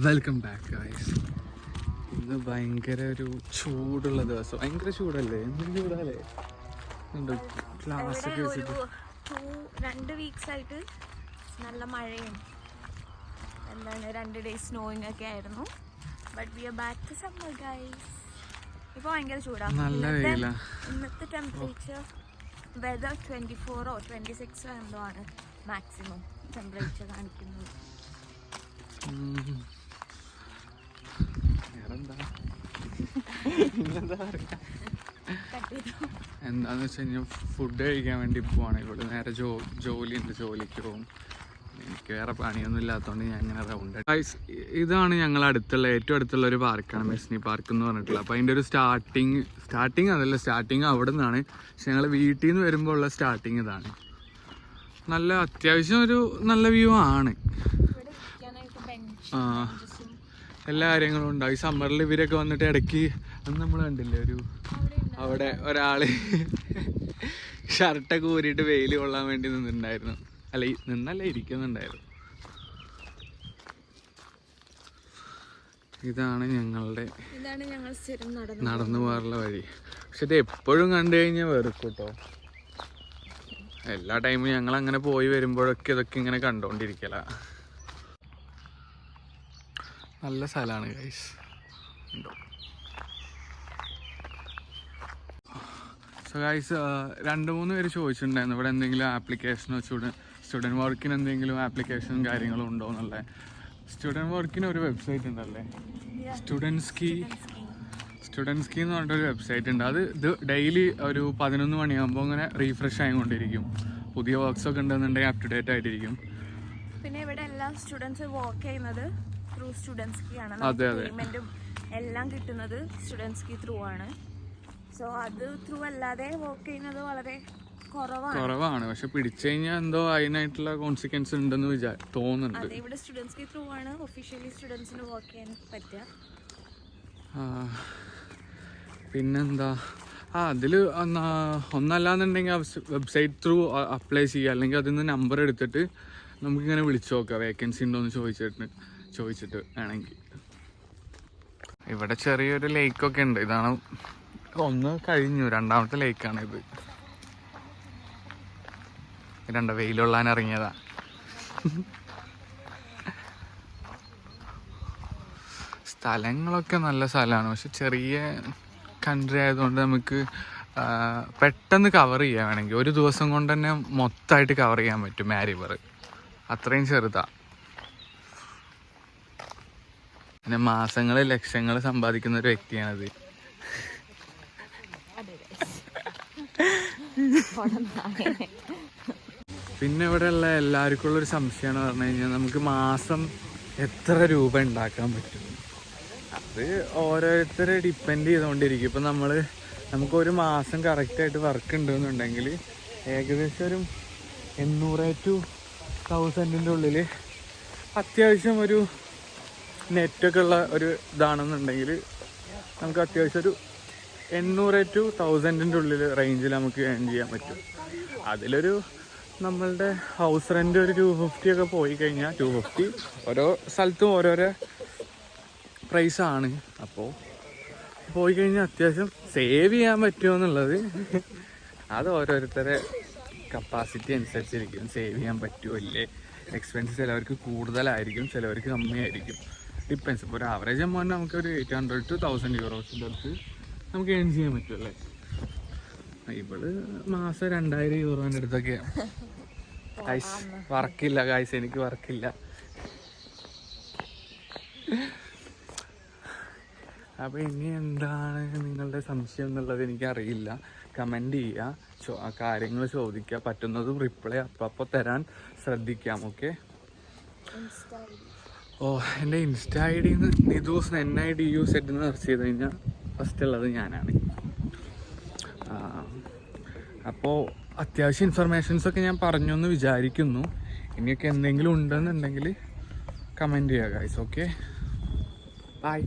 Welcome back guys ഇന്ന് ഭയങ്കര ഒരു ചൂടുള്ള ദിവസം. ഭയങ്കര ചൂടല്ലേ? എന്ത് ചൂടല്ലേ? ക്ലാസ് ഒക്കെ വെച്ചിട്ട്. രണ്ട് വീക്സ് ആയിട്ട് നല്ല മഴയും. എന്താണ് രണ്ട് ഡേയ്സ് സ്നോയിങ് ഒക്കെ ആയിരുന്നു. But we are back to summer guys ഇപ്പോൾ ഭയങ്കര ചൂടാണ് നല്ല വെയിലാ. ഇന്നത്തെ ടെമ്പറേച്ചർ വെതർ ട്വന്റി ഫോറോ ട്വന്റി സിക്സോ എന്തോ ആണ് മാക്സിമം ടെമ്പറേച്ചർ കാണിക്കുന്നത്. വേറെന്താ പിന്നെന്താ എന്താന്ന് വെച്ച് കഴിഞ്ഞാൽ ഫുഡ് കഴിക്കാൻ വേണ്ടി പോവാണ്. ഇവിടെ നേരെ ജോ ജോലി ഉണ്ട് ജോലിക്ക് പോകും. എനിക്ക് വേറെ പണിയൊന്നും ഇല്ലാത്തതുകൊണ്ട് ഞാൻ ഇങ്ങനെ റൗണ്ട് ഗൈസ് ഇതാണ് ഞങ്ങൾ അടുത്തുള്ള ഏറ്റവും അടുത്തുള്ള ഒരു പാർക്കാണ് മെസ്നി പാർക്ക് എന്ന് പറഞ്ഞിട്ടുള്ളത്. അപ്പോൾ അതിന്റെ ഒരു സ്റ്റാർട്ടിങ് സ്റ്റാർട്ടിങ് അതല്ല സ്റ്റാർട്ടിങ് അവിടെ നിന്നാണ് പക്ഷെ ഞങ്ങൾ വീട്ടിൽ നിന്ന് വരുമ്പോൾ ഉള്ള സ്റ്റാർട്ടിങ് ഇതാണ്. നല്ല അത്യാവശ്യം ഒരു നല്ല വ്യൂ ആണ്. ആ. എല്ലാ കാര്യങ്ങളും ഉണ്ടാവും ഈ സമ്മറിൽ ഇവരൊക്കെ വന്നിട്ട് ഇടയ്ക്ക് അന്ന് നമ്മൾ കണ്ടില്ലേ ഒരു അവിടെ ഒരാൾ ഷർട്ടൊക്കെ ഊരിയിട്ട് വെയിൽ കൊള്ളാൻ വേണ്ടി നിന്നിട്ടുണ്ടായിരുന്നു. അല്ല നിന്നല്ല ഇരിക്കുന്നുണ്ടായിരുന്നു. ഇതാണ് ഞങ്ങളുടെ നടന്നു പോകാറുള്ള വഴി. പക്ഷെ ഇത് എപ്പോഴും കണ്ടു കഴിഞ്ഞാൽ വെറുക്കൂട്ടോ കേട്ടോ എല്ലാ ടൈമും ഞങ്ങൾ അങ്ങനെ പോയി വരുമ്പോഴൊക്കെ ഇതൊക്കെ ഇങ്ങനെ കണ്ടോണ്ടിരിക്കല. നല്ല സ്ഥലമാണ് ഗൈസ് ഉണ്ടോ? സോ ഗൈസ് രണ്ട് മൂന്ന് പേര് ചോദിച്ചിട്ടുണ്ടായിരുന്നു. ഇവിടെ എന്തെങ്കിലും ആപ്ലിക്കേഷനോ സ്റ്റുഡന്റ് സ്റ്റുഡന്റ് വർക്കിന് എന്തെങ്കിലും ആപ്ലിക്കേഷനും കാര്യങ്ങളും ഉണ്ടോ എന്നുള്ളത് സ്റ്റുഡന്റ് വർക്കിന് ഒരു വെബ്സൈറ്റ് ഉണ്ടല്ലേ? സ്റ്റുഡൻസ് കീ സ്റ്റുഡൻസ് കീ എന്ന് പറഞ്ഞിട്ടൊരു വെബ്സൈറ്റ് ഉണ്ട്. അത് ഇത് ഡെയിലി ഒരു പതിനൊന്ന് മണിയാകുമ്പോൾ അങ്ങനെ റീഫ്രഷ് ആയിക്കൊണ്ടിരിക്കും. പുതിയ വർക്ക്സ് ഒക്കെ ഉണ്ടെന്നുണ്ടെങ്കിൽ അപ് ടു ഡേറ്റ് ആയിട്ടിരിക്കും. പിന്നെ ഇവിടെ എല്ലാ സ്റ്റുഡൻസ് വർക്ക് ചെയ്യുന്നത് ത്രൂ സ്റ്റുഡൻസ് കീ ആണ്. പേയ്മെന്റും എല്ലാം കിട്ടുന്നത് സ്റ്റുഡൻസ് കീ ത്രൂ ആണ്. സോ അത് ത്രൂ അല്ലാതെ വർക്ക് ചെയ്യുന്നത് വളരെ കുറവാണ്. പക്ഷെ പിടിച്ചു കഴിഞ്ഞാൽ എന്തോ അതിനായിട്ടുള്ള കോൺസിക്വൻസ് ഉണ്ടെന്ന് വിചാ തോന്നുന്നുണ്ട്. ഇവിടെ സ്റ്റുഡൻസ് കീ ത്രൂ ആണ്. ഒഫീഷ്യലി സ്റ്റുഡൻസിന് വർക്ക് ചെയ്യാൻ പറ്റുക. പിന്നെന്താ? ആ അതിൽ ഒന്നല്ലാന്നുണ്ടെങ്കിൽ വെബ്സൈറ്റ് ത്രൂ അപ്ലൈ ചെയ്യുക. അല്ലെങ്കിൽ അതിൽ നിന്ന് നമ്പർ എടുത്തിട്ട് നമുക്കിങ്ങനെ വിളിച്ചു നോക്കാം. വേക്കൻസി ഉണ്ടോ എന്ന് ചോദിച്ചിട്ട്. ചോദിച്ചിട്ട് വേണമെങ്കിൽ. ഇവിടെ ചെറിയൊരു ലേക്കൊക്കെ ഉണ്ട്. ഇതാണ് ഒന്ന് കഴിഞ്ഞു. രണ്ടാമത്തെ ലേക്കാണ് ഇത്. രണ്ട വെയിലൊള്ളാൻ ഇറങ്ങിയതാ. സ്ഥലങ്ങളൊക്കെ നല്ല സ്ഥലമാണ്. പക്ഷെ ചെറിയ കൺട്രി ആയതുകൊണ്ട് നമുക്ക് പെട്ടെന്ന് കവർ ചെയ്യാൻ വേണമെങ്കിൽ. ഒരു ദിവസം കൊണ്ട് തന്നെ മൊത്തമായിട്ട് കവർ ചെയ്യാൻ പറ്റും. മാരിവർ അത്രയും ചെറുതാ. പിന്നെ മാസങ്ങൾ ലക്ഷങ്ങൾ സമ്പാദിക്കുന്ന ഒരു വ്യക്തിയാണത്. പിന്നെ ഇവിടെ ഉള്ള എല്ലാവർക്കും ഉള്ളൊരു സംശയമാണ് പറഞ്ഞു കഴിഞ്ഞാൽ നമുക്ക് മാസം എത്ര രൂപ ഉണ്ടാക്കാൻ പറ്റും? അത് ഓരോരുത്തരെ ഡിപ്പെൻഡ് ചെയ്തുകൊണ്ടിരിക്കും. ഇപ്പം നമ്മൾ നമുക്ക് ഒരു മാസം കറക്റ്റായിട്ട് വർക്ക് ഉണ്ടെന്നുണ്ടെങ്കിൽ ഏകദേശം ഒരു എണ്ണൂറ് ടു തൗസൻഡിന്റെ ഉള്ളിൽ അത്യാവശ്യം ഒരു നെറ്റൊക്കെ ഉള്ള ഒരു ഇതാണെന്നുണ്ടെങ്കിൽ നമുക്ക് അത്യാവശ്യം ഒരു എണ്ണൂറ് ടു തൗസൻഡിന്റെ ഉള്ളിൽ റേഞ്ചിൽ നമുക്ക് ഏൺ ചെയ്യാൻ പറ്റും. അതിലൊരു നമ്മളുടെ ഹൗസ് റെന്റ് ഒരു ടു ഫിഫ്റ്റി ഒക്കെ പോയി കഴിഞ്ഞാൽ ടു ഫിഫ്റ്റി ഓരോ സ്ഥലത്തും ഓരോരോ പ്രൈസാണ് അപ്പോൾ പോയി കഴിഞ്ഞാൽ അത്യാവശ്യം സേവ് ചെയ്യാൻ പറ്റുമോ എന്നുള്ളത് അത് ഓരോരുത്തരെ കപ്പാസിറ്റി അനുസരിച്ചിരിക്കും. സേവ് ചെയ്യാൻ പറ്റുമോ ഇല്ലേ? എക്സ്പെൻസ് ചിലവർക്ക് കൂടുതലായിരിക്കും ചിലവർക്ക് കമ്മിയായിരിക്കും. ഡിപ്പെൻസ് ഇപ്പോൾ ഒരു ആവറേജ് എമൗണ്ട് നമുക്ക് ഒരു എയ്റ്റ് ഹൺഡ്രഡ് ടു തൗസൻഡ് യൂറോസിന്റെ അടുത്ത് നമുക്ക് ഏൺ ചെയ്യാൻ പറ്റുമല്ലേ ഇവൾ മാസം രണ്ടായിരം യൂറോന്റെ അടുത്തൊക്കെയാണ് ഗൈസ് വർക്കില്ല ഗൈസ് എനിക്ക് വർക്കില്ല. അപ്പോൾ ഇനി എന്താണ് നിങ്ങളുടെ സംശയം എന്നുള്ളത് എനിക്ക് അറിയില്ല കമന്റ് ചെയ്യുക കാര്യങ്ങൾ ചോദിക്കുക പറ്റുന്നതും റിപ്ലൈ അപ്പം അപ്പോൾ തരാൻ ശ്രദ്ധിക്കാം ഓക്കെ ഓ എന്റെ insta I D Nithus N I D U set എന്ന് സെർച്ച് ചെയ്ത് കഴിഞ്ഞാൽ ഫസ്റ്റ് ഉള്ളത് ഞാനാണ്. അപ്പോൾ അത്യാവശ്യം ഇൻഫർമേഷൻസ് ഒക്കെ ഞാൻ പറഞ്ഞു എന്ന് വിചാരിക്കുന്നു. ഇനിയൊക്കെ എന്തെങ്കിലും ഉണ്ടെന്നുണ്ടെങ്കിൽ കമന്റ് ചെയ്യുക ഗൈസ് ഓക്കെ ബൈ